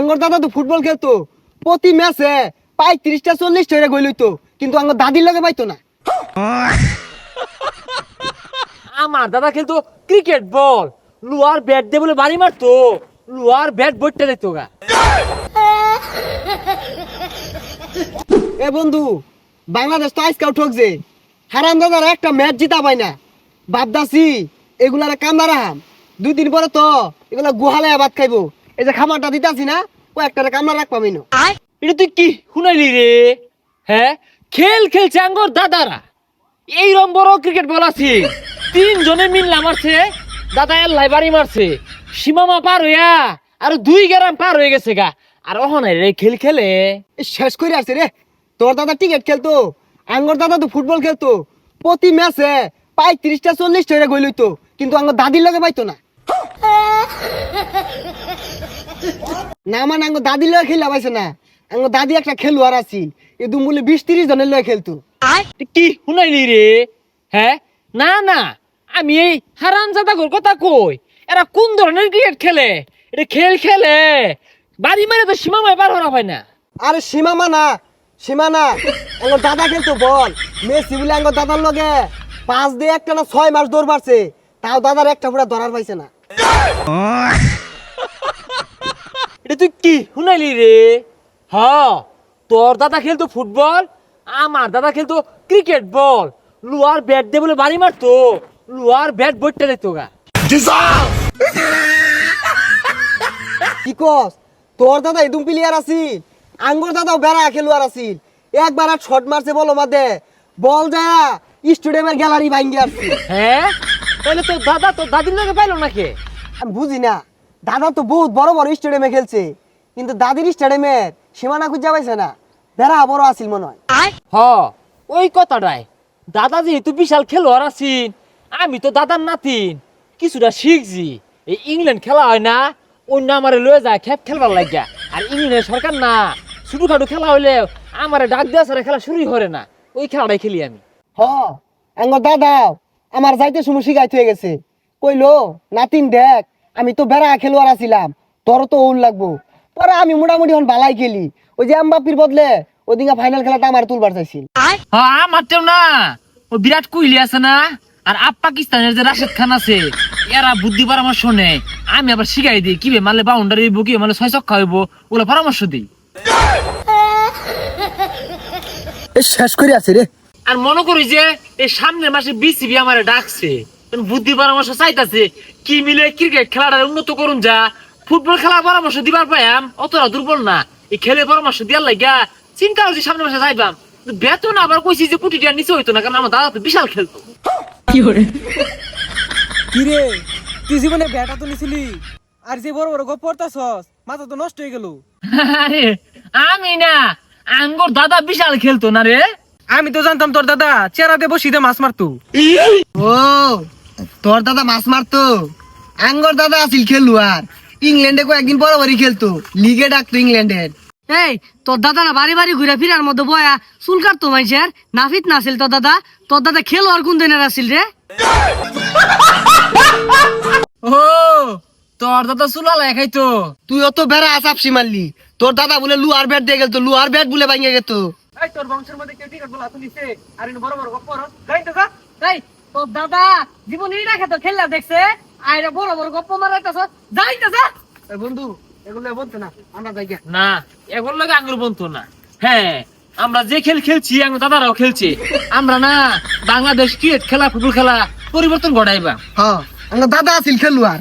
আঙ্গর দাদা তো ফুটবল খেলতো। প্রতি ম্যাচে পঁয়ত্রিশটা চল্লিশটা করে গই লইতো কিন্তু আঙ্গর দাদির লগে পাইতো না। আমার দাদা খেলতো ক্রিকেট বল। লুয়ার ব্যাট দিয়ে বলে বাড়ি মারতো। লুয়ার ব্যাট বইটা দিত গা। এ বন্ধু বাংলাদেশ তো আজকাল ঠকছে। হারাম দাদার একটা ম্যাচ জিতা পাই না। বাপদাসি এগুলারে কান্দা রাহাম। দুই দিন পরে তো এগুলা গুহালে ভাত খাইবো। এই যে খামারটা দিতাছি না ও একটা কামলা রাখ পাবি না এটা তুই কি? শুনাইলি রে? হ্যাঁ? খেল খেলছে আঙ্গর দাদারা। এইরকম বড় ক্রিকেট বল আছে। তিনজনে মিললা মারছে দাদা এল্লাই বাড়ি মারছে। সীমামা পার হইয়া আর দুই গ্রাম পার হয়ে গেছে গা। আর অহনাই রে খেল খেলে। এ শেষ করে আসছে রে। তোর দাদা টিকেট খেলতো আঙ্গর দাদা তো ফুটবল খেলতো। প্রতি ম্যাচে পঁয়ত্রিশটা চল্লিশটা করে গই লইতো কিন্তু আঙ্গর দাদির লগে পাইতো না। না মানে আঙ্গর দাদির লগে খেলা পাইছে না। আঙ্গর দাদি একটা খেলোয়াড় আছিল এ দুমুলে বিশ তিরিশ জনের লগে খেলতো। কি শুনাইলি রে? হ্যাঁ না না আমি এই হারাম জাদাগর কথা কই। এরা কোন ধরনের ক্রিকেট খেলে? এটা খেল খেলে। বাড়ি মারে তো সীমামায় পার হরা হয় না। আরে সীমা মানা সীমা না। আঙ্গর দাদা খেলতো বল। মেসি বলে আঙ্গর দাদার লগে পাঁচ দিয়ে একটা না ছয় মাস দৌড় মারছে। তাও দাদার একটা পুরা ধরার পাইছে না। এটা তুই কি শুনাইলি রে? হ তোর দাদা খেলতো ফুটবল আমার দাদা খেলতো ক্রিকেট বল। লুয়ার ব্যাট দিয়ে বলে বাড়ি মারতো লুয়ার ব্যাট বইটা দিত গা। কি কস? তোর দাদা ইদুম প্লেয়ার আছিল আঙ্গুর দাদাও বেড়া খেলোয়াড় আছিল। একবার আর শট মারছে বলো মাদে বল যায় স্টেডিয়ামের গ্যালারি ভাঙ্গি আসছে। হ্যাঁ? তাহলে তোর দাদা তোর দাদির লগে পাইলো নাকি? আমি বুঝি না। দাদা তো বহুত বড় বড় স্টেডিয়ামে খেলছে। কিন্তু দাদির স্টেডিয়ামের সীমানা খুঁজা পাইছে না। বেড়া বড় আছিল মনে হয়। হ ওই কথাটাই। দাদা যেহেতু বিশাল খেলোয়াড় আছেন আমি তো দাদার নাতিন। কিছুটা শিখছি। এই ইংল্যান্ড খেলা হয় না অন্য আমারে লয়ে যায় খেপ খেলবার লাগিয়া। আর ইংল্যান্ডের সরকার না। ছোটো খাটো খেলা হইলে আমারে ডাক দেওয়া ছাড়া খেলা শুরুই করে না। ওই খেলাটাই খেলি আমি। হ আঙ্গর দাদাও আমার যাইতে সময় শিখাইতে হয়ে গেছে। কইলো নাতিন দেখ আমি তো বেড়া খেলোয়াড় আছিলাম তোর তো ওল লাগবো। পরে আমি মোটামুটি এখন বালাই খেলি। ওই যে আম্বাপির বদলে ওদিকে ফাইনাল খেলাটা আমার তুলবার চাইছিল। হ্যাঁ আমারটাও না। ও বিরাট কোহলি আছে না? আর আপ পাকিস্তানের যে রাশেদ খান আছে এরা বুদ্ধি পরামর্শ নেয়। আমি আবার শিখাই দিই কীভাবে মারলে বাউন্ডারি হইব কীভাবে মারলে ছয় ছক্কা হইব ওগুলো পরামর্শ দিই। শেষ করে আছে রে। আর মনে করি যে এই সামনের মাসে বিসিবি আমারে ডাকছে। বুদ্ধি পরামর্শ চাইতাছে কি মিলে ক্রিকেট খেলাটা উন্নত করুন যা। ফুটবল খেলা পরামর্শ দিবার পাইয়াম অতটা দুর্বল না। এই খেলে পরামর্শ দিয়ার লাগা চিন্তা হচ্ছে সামনের মাসে যাইবাম। বেতন আবার কইছি যে কোটি টাকা নিচে হইতো না কারণ আমার দাদা তো বিশাল খেলতো। কি রে তুই জীবনে ব্যাটা তো নিছিলি? আর যে বড় বড় গপ পড়তাছস মাথা তো নষ্ট হয়ে গেল। আরে আমি না আঙ্গর দাদা বিশাল খেলতো না রে। আমি তো জানতাম তোর দাদা চেরাতে বসিতে মাছ মারতো। ও তোর দাদা মাছ মারতো। আঙ্গর দাদা আছিল খেলুয়ার ইংল্যান্ডে কয়েকদিন বরাবরই খেলতো। লিগে ডাকতো ইংল্যান্ডের। এই তোর দাদা না বাড়ি বাড়ি ঘুরে ফিরার মধ্যে বয়া চুল কাটতো মাইসের? নাফিত না আছিল তোর দাদা? তোর দাদা খেলো আর কোন দিনের আছিল রে? ও তোর দাদা চুলালাই খাইতো। তুই অত বেড়া আসাপসি মারলি। তোর দাদা বলে লুয়ার ব্যাট দিয়ে গেল লুয়ার ব্যাট বলে ভাঙে গেত। এই তোর বংশের মধ্যে কেউ টিকাট বলা তুই নিছে আর ইনি বড় বড় গপ পড়স যাই তো যা এই তোর দাদা জীবন এই রাখে তো খেললা দেখছে? আইরা বড় বড় গপ্প মারাইতেছ। যাইতেছ বন্ধু এগুলো বলতো না আমরা যাই গিয়া। না এগুলো লাগে আঙ্গুর বন্ধু না। হ্যাঁ আমরা যে খেল খেলছি আমার দাদারাও খেলছে। আমরা না বাংলাদেশ ক্রিকেট খেলা ফুটবল খেলা পরিবর্তন ঘটাইবা। হ্যাঁ আমরা দাদা আছিল খেলুয়ার